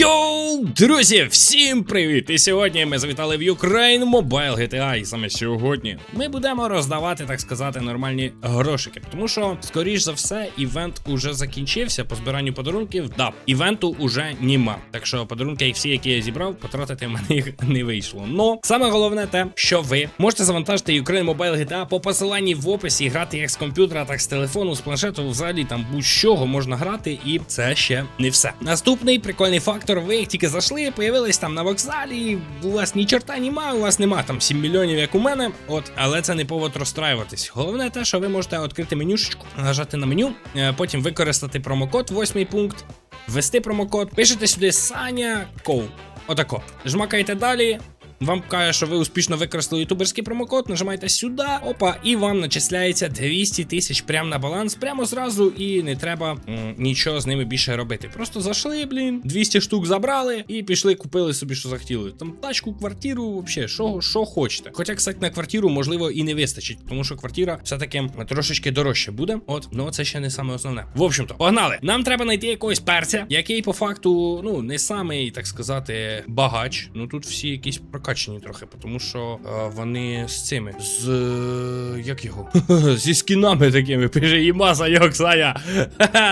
Йоу, друзі, всім привіт! І сьогодні ми завітали в Ukraine Mobile GTA. І саме сьогодні ми будемо роздавати, так сказати, нормальні грошики. Тому що, скоріш за все, івент уже закінчився по збиранню подарунків. Да, івенту уже нема. Так що подарунки, всі, які я зібрав, потратити в мене їх не вийшло. Но саме головне те, що ви можете завантажити Ukraine Mobile GTA по посиланні в описі грати як з комп'ютера, так з телефону, з планшету, взагалі там будь-чого можна грати, і це ще не все. Наступний прикольний фактор: ви як тільки зайшли, появились там на вокзалі. У вас ні чорта нема, у вас нема там 7 мільйонів, як у мене. От, але це не повод розстраюватись. Головне те, що ви можете відкрити менюшечку, нажати на меню, е, потім використати промокод, восьмий пункт, ввести промокод, пишете сюди Саня Коу. Отако. Жмакайте далі. Вам каже, що ви успішно використали ютуберський промокод, нажимаєте сюди, опа, і вам начисляється 200 тисяч прямо на баланс, прямо зразу, і не треба м, нічого з ними більше робити. Просто зайшли, блін, 200 штук забрали і пішли, купили собі, що захотіли. Там тачку, квартиру, взагалі, що, хочете. Хоча, кстати, на квартиру можливо і не вистачить, тому що квартира все-таки трошечки дорожче буде. От, ну це ще не саме основне. В общем-то, погнали. Нам треба знайти якогось перця, який по факту, ну, не самий, так сказати, багач. Ну тут всі якісь прокачені трохи, тому що е, вони з цими. З. е, як його? Зі скінами такими. Пише Ємаса Йоксая.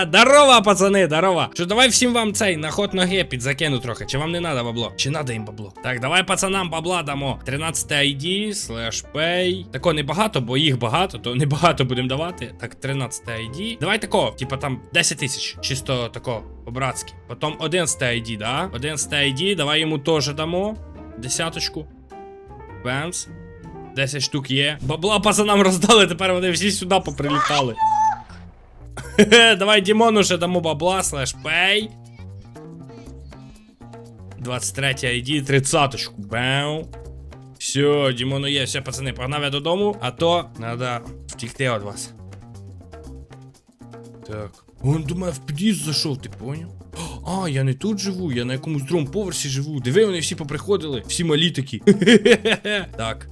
Дарова, пацани, дарова. Що давай всім вам цей на ход ноги підзакину трохи. Чи вам не надо бабло? Чи надо їм бабло? Так, давай пацанам бабла дамо. 13 ID, слеш pay. Тако небагато, бо їх багато, то небагато будемо давати. Так, 13 ID. Давай тако, типа там 10 тисяч. Чисто тако, по-братськи. Потім 11 ID, да? 11 ID, давай йому теж дамо. Десяточку. Бенс. 10 штук є. Бабла пацанам роздали, тепер вони всі сюди поприлітали. Хе-хе, Давай Дімону ще дамо бабла, слеш пей. 23 ID, 30 Бау. Все, Дімону є, все, пацани, погнав я додому, а то треба втікти від вас. Так. Он до мене в під'їзд зайшов, ти поняв? А, я не тут живу, я на якомусь другому поверсі живу. Диви, вони всі поприходили, всі малі такі. Так.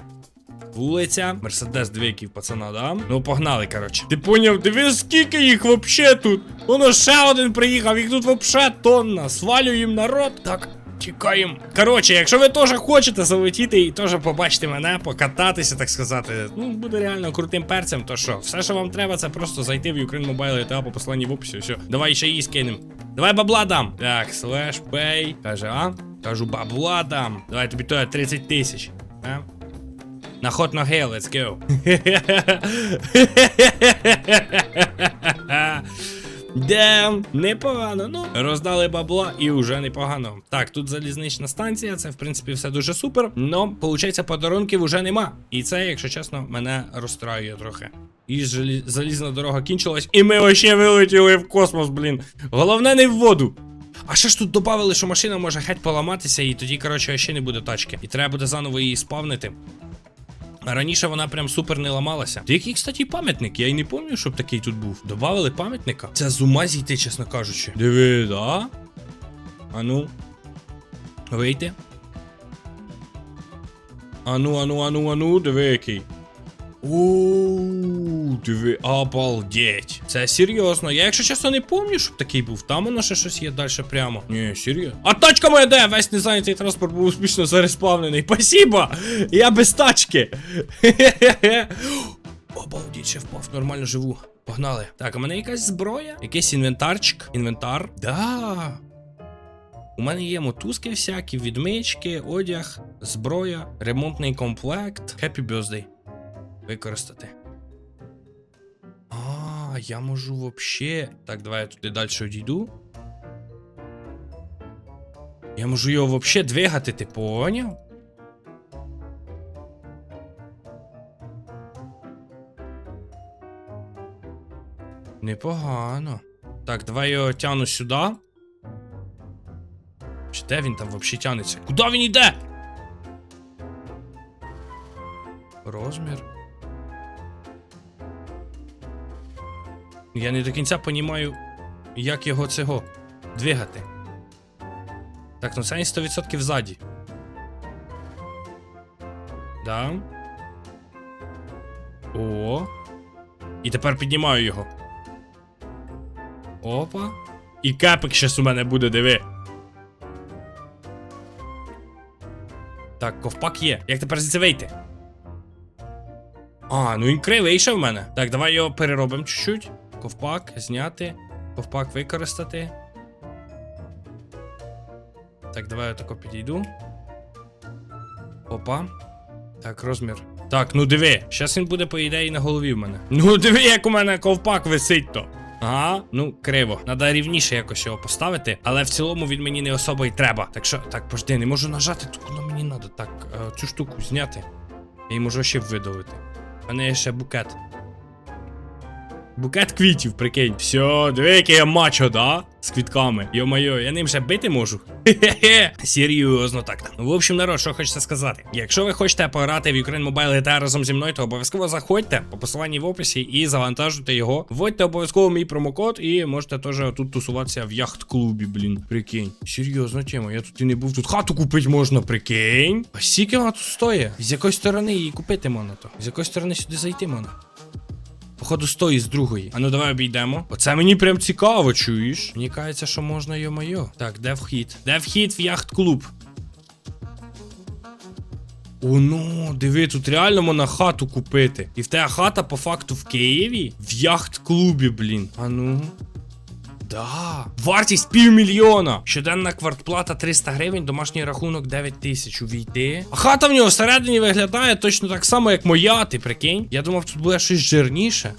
Вулиця, Мерседес двійків, пацана, да? Ну, погнали, коротше. Ти поняв, диви, скільки їх вообще тут? Воно ще один приїхав, їх тут вообще тонна. Свалюємо народ. Так. Тікаємо. Коротше, якщо ви теж хочете залетіти і теж побачити мене, покататися, так сказати, ну буде реально крутим перцем, то що, все, що вам треба, це просто зайти в Ukraine Mobile GTA по посиланні в описі. Все. Давай ще її скинем. Давай бабла дам. Так, слеш пей. Каже, а? Кажу, бабла дам. Давай тобі то 30 тисяч. А? На ход ноги, let's go. Дем, непогано. Ну, роздали бабла і вже непогано. Так, тут залізнична станція, це в принципі все дуже супер. Но, виходить, подарунків вже нема. І це, якщо чесно, мене розстраює трохи. І залізна дорога кінчилась, і ми вообще вилетіли в космос, блін. Головне не в воду. А ще ж тут додали, що машина може геть поламатися, і тоді, коротше, ще не буде тачки. І треба буде заново її спавнити. Раніше вона прям супер не ламалася. Який, кстати, пам'ятник? Я й не пам'ятаю, щоб такий тут був. Добавили пам'ятника. Це з ума зійти, чесно кажучи. Диви, да? Ану. Вийти. Ану, ану, ану, ану, диви який. Оу, диви, обалдеть. Це серйозно. Я, якщо чесно, не пам'ятаю, щоб такий був. Там воно ще щось є далі прямо. Ні, серйозно. А тачка моя де? Весь незайнятий транспорт був успішно зареспавнений. Спасибо! Я без тачки. Хе-хе-хе. Обалдеть, ще впав, нормально живу. Погнали. Так, в мене якась зброя, якийсь інвентарчик. Інвентар. Да. У мене є мотузки всякі, відмички, одяг, зброя, ремонтний комплект. Happy birthday використати. А, я можу вообще. Так, давай я туди далі одійду. Я можу його вообще двигати, ти поняв? Непогано. Так, давай його тяну сюди. Чи де він там взагалі тянеться? Куди він йде? Розмір. Я не до кінця понімаю, як його цього двигати. Так, ну це не 100% ззаді. Да. О. І тепер піднімаю його. Опа. І кепик щас у мене буде, диви. Так, ковпак є. Як тепер звідси вийти? А, ну він кривий ще в мене. Так, давай його переробимо чуть-чуть. Ковпак зняти. Ковпак використати. Так, давай я тако підійду. Опа. Так, розмір. Так, ну диви, щас він буде, по ідеї, на голові в мене. Ну диви, як у мене ковпак висить то. Ага, ну криво. Надо рівніше якось його поставити, але в цілому він мені не особо й треба. Так що, так, пожди, не можу нажати, тут воно мені треба. Так, е, цю штуку зняти. Я її можу ще видавити. У мене є ще букет. Букет квітів, прикинь. Все, диви, який я мачо, да? З квітками. Йо-моє, я ним ще бити можу. Серйозно так. Ну, в общем, народ, що хочеться сказати. Якщо ви хочете пограти в Ukraine Mobile GTA разом зі мною, то обов'язково заходьте по посиланні в описі і завантажуйте його. Вводьте обов'язково мій промокод і можете теж тут тусуватися в яхт-клубі, блін. Прикинь. Серйозно, тема, я тут і не був. Тут хату купити можна, прикинь. А скільки вона тут стоїть? З якої сторони її купити можна то? З якої сторони сюди зайти можна? Походу, з тої, з другої. А ну давай обійдемо. Оце мені прям цікаво, чуєш? Мені кажеться, що можна йо-моє. Так, де вхід? Де вхід в яхт-клуб? О, ну, диви, тут реально можна хату купити. І в тебе хата по факту в Києві? В яхт-клубі, блін. А ну. Да. Вартість півмільйона. Щоденна квартплата 300 гривень, домашній рахунок 9 тисяч увійти. А хата в нього всередині виглядає точно так само, як моя, ти прикинь. Я думав, тут буде щось жирніше.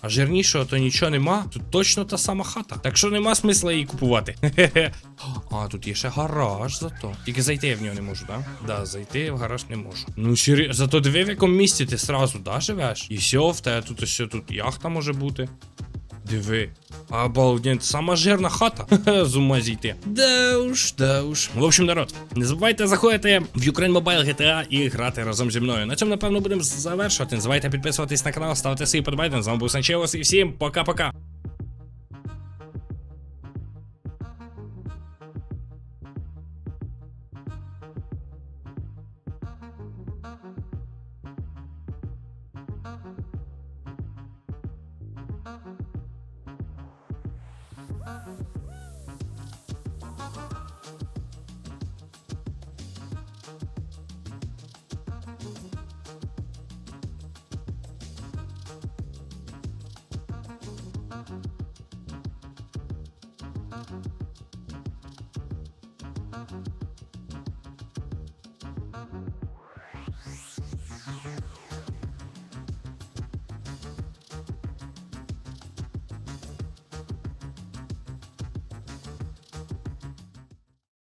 А жирнішого то нічого нема. Тут точно та сама хата. Так що нема смисла її купувати. А, тут є ще гараж зато. Тільки зайти я в нього не можу, да? Да, зайти в гараж не можу. Ну, сері... зато диви, в якому місці ти сразу, да, живеш? І все, в тебе тут ось тут яхта може бути. Диви. Обалдеть, сама жирна хата. З ума зійти. Да уж, да уж. В общем, народ, не забувайте заходити в Ukraine Mobile GTA і грати разом зі мною. На цьому, напевно, будемо завершувати. Не забувайте підписуватись на канал, ставити свої подобайки. З вами був Санчеус і всім пока-пока. Thank you.